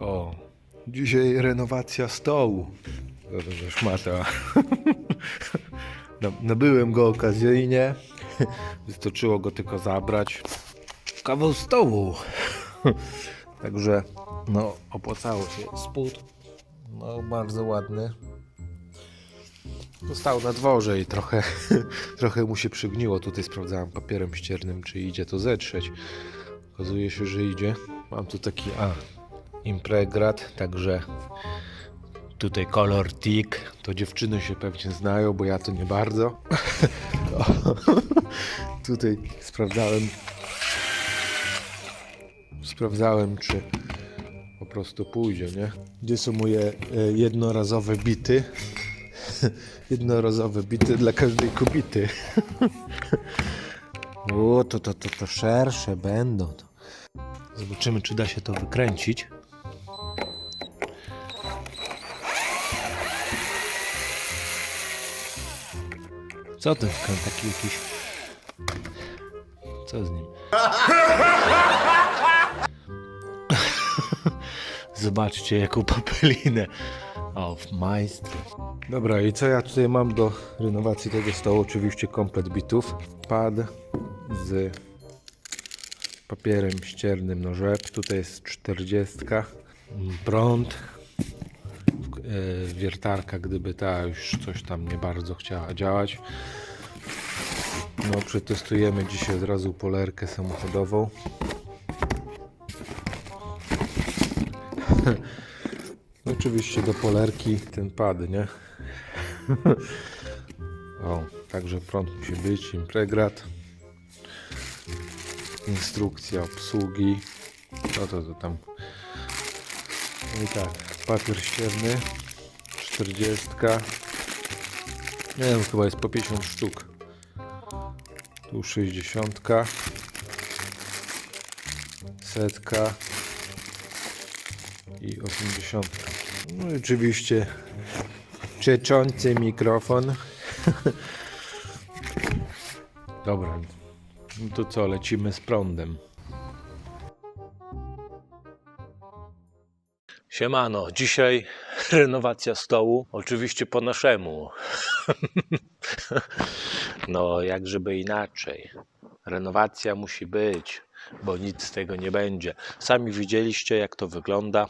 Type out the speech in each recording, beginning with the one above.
O, dzisiaj renowacja stołu. Szmata. No, Nabyłem go okazyjnie. Wystarczyło go tylko zabrać. Kawał stołu. Także no opłacało się. Spód no bardzo ładny. Został na dworze i trochę, trochę mu się przygniło. Tutaj sprawdzałem papierem ściernym, czy idzie to zetrzeć. Okazuje się, że idzie. Mam tu taki a, impregrat, także tutaj kolor tik. To dziewczyny się pewnie znają, bo ja to nie bardzo. Tutaj sprawdzałem. Sprawdzałem, czy po prostu pójdzie, nie? Gdzie są moje e, jednorazowe bity? jednorazowe bity dla każdej kobiety. o, to, to, to, to szersze będą. Zobaczymy, czy da się to wykręcić. Co ten wkręt taki jakiś? Co z nim? Zobaczcie, jaką papelinę. O, majstry. Dobra, i co ja tutaj mam do renowacji tego stołu? Oczywiście komplet bitów. Pad z papierem ściernym no rzep. Tutaj jest 40. Prąd. E, Wiertarka, gdyby ta już coś tam nie bardzo chciała działać. No, przetestujemy dzisiaj od razu polerkę samochodową. Oczywiście do polerki ten pad, nie? o, także prąd musi być, impregrat. Instrukcja obsługi. No to, to tam. No i tak, papier ścierny. 40. Nie wiem, chyba jest po 50 sztuk. Tu 60. Setka i 80. No i oczywiście przeczący mikrofon. Dobra, no to co, lecimy z prądem. Siemano, dzisiaj renowacja stołu, oczywiście po naszemu. no, jak żeby inaczej. Renowacja musi być, bo nic z tego nie będzie. Sami widzieliście, jak to wygląda.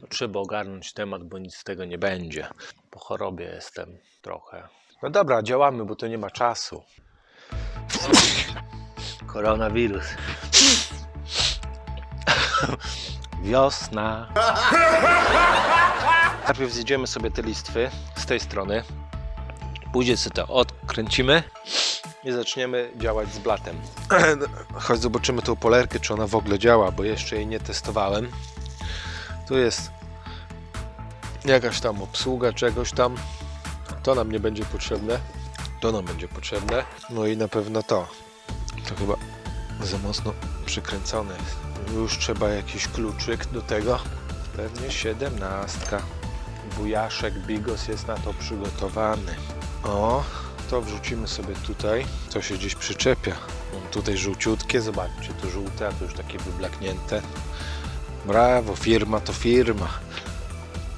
No, trzeba ogarnąć temat, bo nic z tego nie będzie. Po chorobie jestem trochę. No dobra, działamy, bo to nie ma czasu. Koronawirus. Wiosna. Najpierw zjedziemy sobie te listwy z tej strony. Później sobie to odkręcimy i zaczniemy działać z blatem. Chodź zobaczymy tą polerkę, czy ona w ogóle działa, bo jeszcze jej nie testowałem. Tu jest jakaś tam obsługa czegoś tam. To nam nie będzie potrzebne. To nam będzie potrzebne. No i na pewno to. To chyba za mocno przykręcone. Już trzeba jakiś kluczyk do tego. Pewnie siedemnastka. Bujaszek Bigos jest na to przygotowany. O, to wrzucimy sobie tutaj. To się gdzieś przyczepia. Tutaj żółciutkie, zobaczcie, to żółte, a to już takie wyblaknięte. Brawo, firma to firma.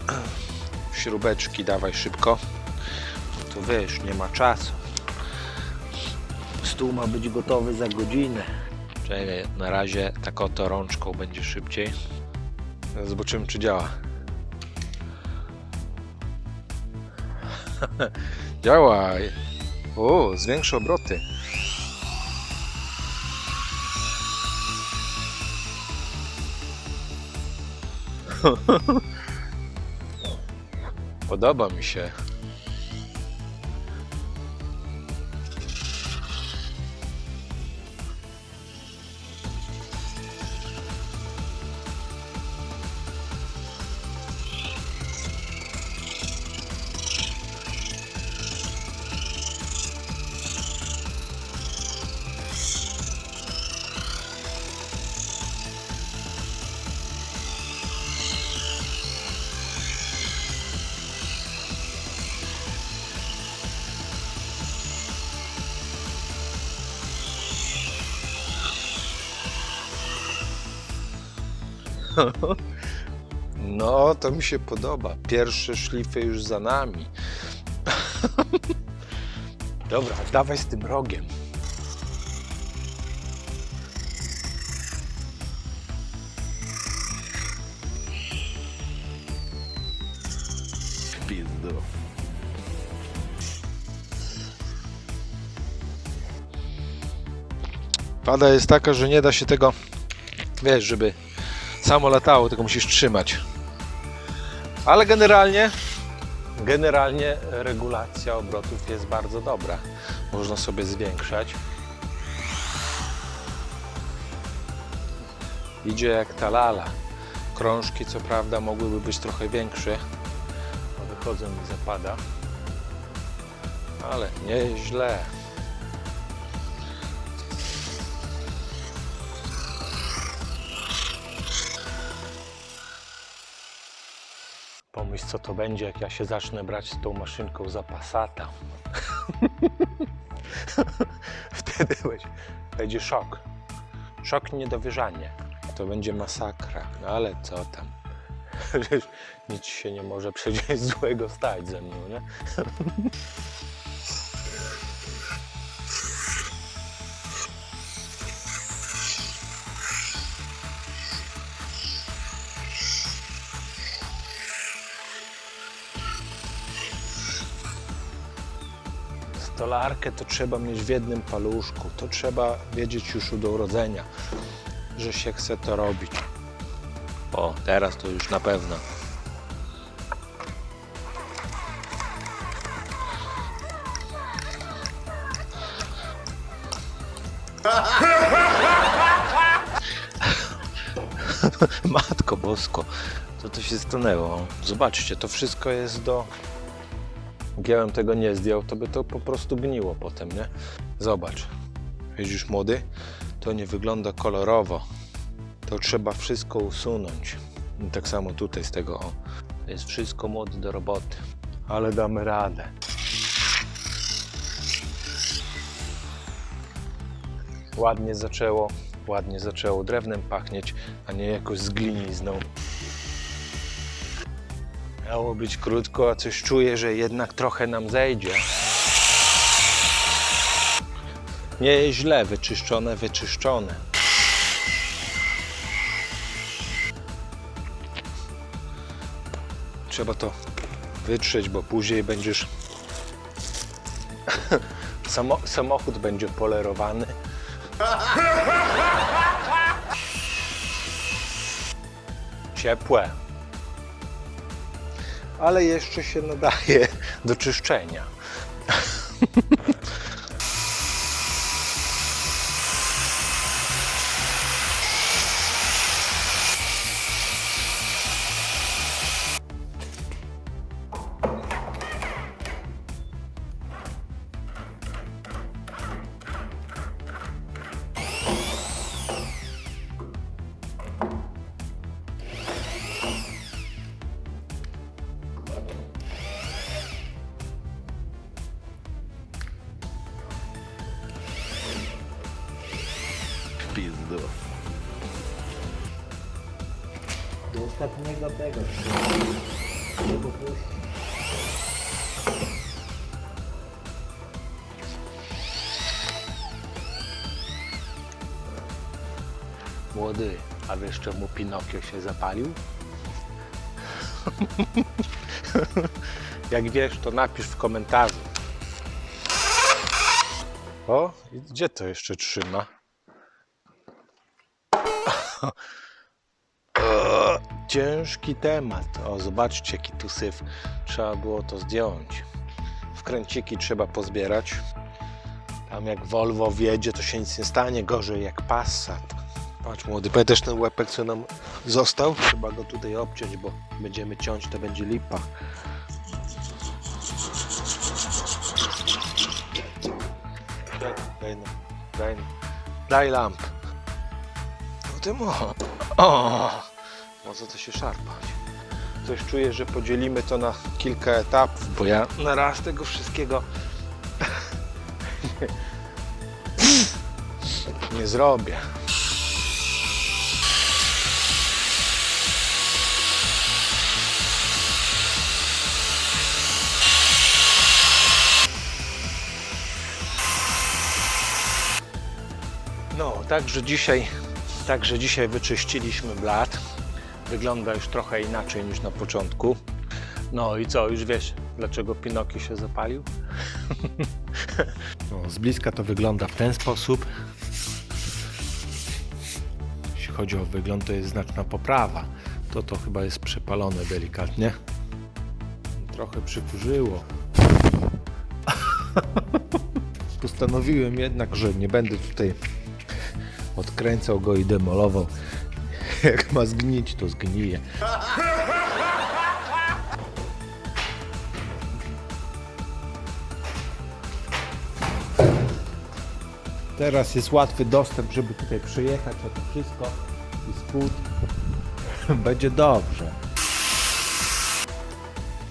Śrubeczki dawaj szybko. To wiesz, nie ma czasu. Stół ma być gotowy za godzinę. Czekaj, na razie tak oto rączką będzie szybciej. Zobaczymy, czy działa. działa. O, zwiększy obroty. Podoba mi się. No, to mi się podoba. Pierwsze szlify już za nami. Dobra, dawaj z tym rogiem. Pizdu. Pada jest taka, że nie da się tego, wiesz, żeby samo latało, tylko musisz trzymać. Ale generalnie, generalnie regulacja obrotów jest bardzo dobra. Można sobie zwiększać. Idzie jak ta lala. Krążki co prawda mogłyby być trochę większe. bo Wychodzą mi zapada. Ale nieźle. Pomyśl, co to będzie, jak ja się zacznę brać z tą maszynką za Passata. Wtedy będzie, będzie szok. Szok niedowierzanie. To będzie masakra. No ale co tam? Nic się nie może przecież złego stać ze mną, nie? Stolarkę to trzeba mieć w jednym paluszku. To trzeba wiedzieć już od urodzenia, że się chce to robić. O, teraz to już na pewno. Matko Bosko, co to się stanęło? Zobaczcie, to wszystko jest do bym tego nie zdjął, to by to po prostu gniło potem, nie? Zobacz. Widzisz, młody? To nie wygląda kolorowo. To trzeba wszystko usunąć. I tak samo tutaj z tego, o. Jest wszystko młody do roboty. Ale damy radę. Ładnie zaczęło, ładnie zaczęło drewnem pachnieć, a nie jakoś z glinizną. Miało być krótko, a coś czuję, że jednak trochę nam zejdzie. Nie źle, wyczyszczone, wyczyszczone. Trzeba to wytrzeć, bo później będziesz. Samo, samochód będzie polerowany. Ciepłe ale jeszcze się nadaje do czyszczenia. ostatniego tego. Nie popuści. Młody, a wiesz czemu Pinokio się zapalił? Jak wiesz, to napisz w komentarzu. O, gdzie to jeszcze trzyma? Ciężki temat. O, zobaczcie, jaki tu syf. Trzeba było to zdjąć. Wkręciki trzeba pozbierać. Tam jak Volvo wjedzie, to się nic nie stanie. Gorzej jak Passat. Patrz młody, pamiętasz ten łepek, co nam został? Trzeba go tutaj obciąć, bo będziemy ciąć, to będzie lipa. Daj, no, daj, daj lamp. No ty mo. O, co to się szarpać? Coś czuję, że podzielimy to na kilka etapów, bo ja na raz tego wszystkiego nie zrobię. No, także dzisiaj, także dzisiaj wyczyściliśmy blat. Wygląda już trochę inaczej niż na początku. No i co, już wiesz, dlaczego Pinokio się zapalił? No, z bliska to wygląda w ten sposób. Jeśli chodzi o wygląd, to jest znaczna poprawa. To to chyba jest przepalone delikatnie. Trochę przykurzyło. Postanowiłem jednak, że nie będę tutaj odkręcał go i demolował. Jak ma zgnić, to zgnije. Teraz jest łatwy dostęp, żeby tutaj przyjechać, a to wszystko i spód. Będzie dobrze.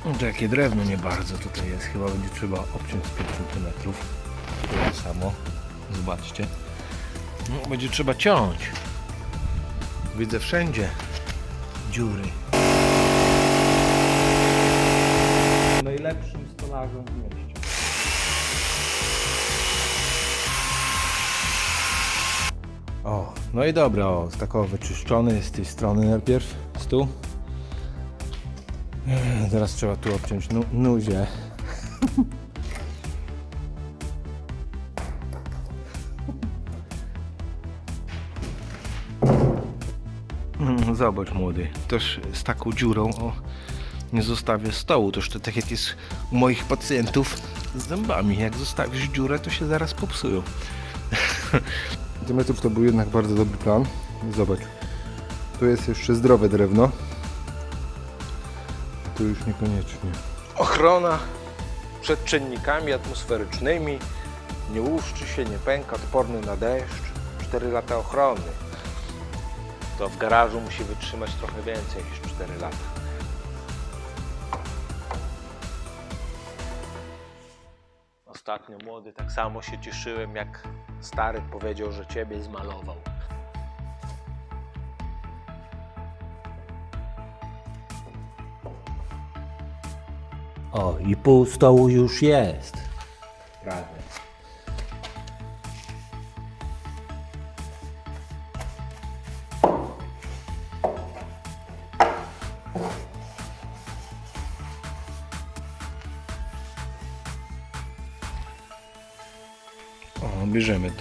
No to jakie drewno nie bardzo tutaj jest. Chyba będzie trzeba obciąć z 5 cm. To samo. Zobaczcie. No, będzie trzeba ciąć. Widzę wszędzie dziury. Najlepszym stolarzem w mieście. O, no i dobra, o, tak o, wyczyszczony jest z tej strony najpierw stół. Teraz trzeba tu obciąć nu nuzie. Mm, Zobacz młody, też z taką dziurą o, nie zostawię stołu. Toż to tak jak jest u moich pacjentów z zębami. Jak zostawisz dziurę, to się zaraz popsują. centymetrów to był jednak bardzo dobry plan. Zobacz, tu jest jeszcze zdrowe drewno. Tu już niekoniecznie. Ochrona przed czynnikami atmosferycznymi. Nie łuszczy się, nie pęka, odporny na deszcz. 4 lata ochrony. To w garażu musi wytrzymać trochę więcej niż 4 lata. Ostatnio młody tak samo się cieszyłem, jak stary powiedział, że ciebie zmalował. O, i pół stołu już jest. Prawie.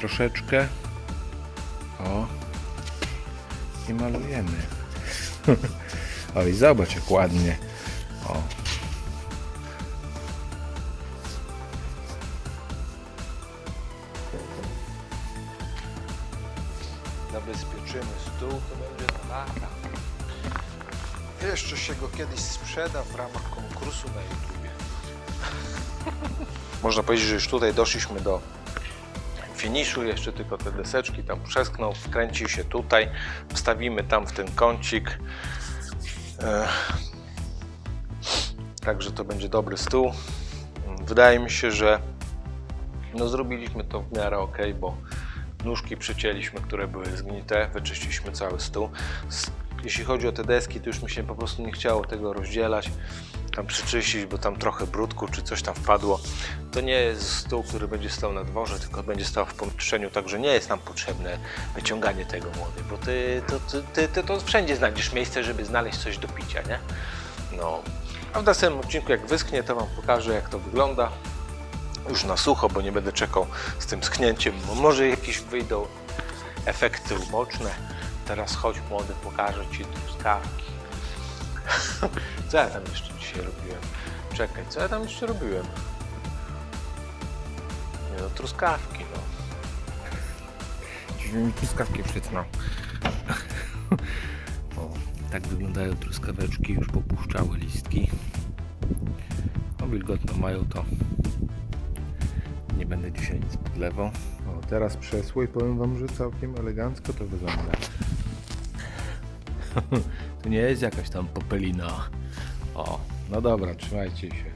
Troszeczkę. O. I malujemy. o i zobacz jak ładnie. O. Zabezpieczymy stół, to będzie na lata. Jeszcze się go kiedyś sprzeda w ramach konkursu na YouTubie. Można powiedzieć, że już tutaj doszliśmy do finiszu, jeszcze tylko te deseczki tam przeskną, wkręci się tutaj, wstawimy tam w ten kącik. Także to będzie dobry stół. Wydaje mi się, że no zrobiliśmy to w miarę ok, bo nóżki przycięliśmy, które były zgnite, wyczyściliśmy cały stół. Jeśli chodzi o te deski, to już mi się po prostu nie chciało tego rozdzielać, tam przyczyścić, bo tam trochę brudku czy coś tam wpadło. To nie jest stół, który będzie stał na dworze, tylko będzie stał w pomieszczeniu, także nie jest nam potrzebne wyciąganie tego młody, bo ty to, ty, ty, ty to wszędzie znajdziesz miejsce, żeby znaleźć coś do picia, nie? No. A w następnym odcinku, jak wyschnie, to Wam pokażę, jak to wygląda. Już na sucho, bo nie będę czekał z tym schnięciem, bo może jakieś wyjdą efekty uboczne. Teraz chodź młody, pokażę Ci truskawki. Co ja tam jeszcze dzisiaj robiłem? Czekaj, co ja tam jeszcze robiłem? Nie no, truskawki, no. Dziś mi truskawki przytnął. O, tak wyglądają truskaweczki, już popuszczały listki. No wilgotno mają to. Nie będę dzisiaj nic podlewał. O, teraz przesło i powiem wam, że całkiem elegancko to wygląda. To nie jest jakaś tam popelina. No dobra, trzymajcie się.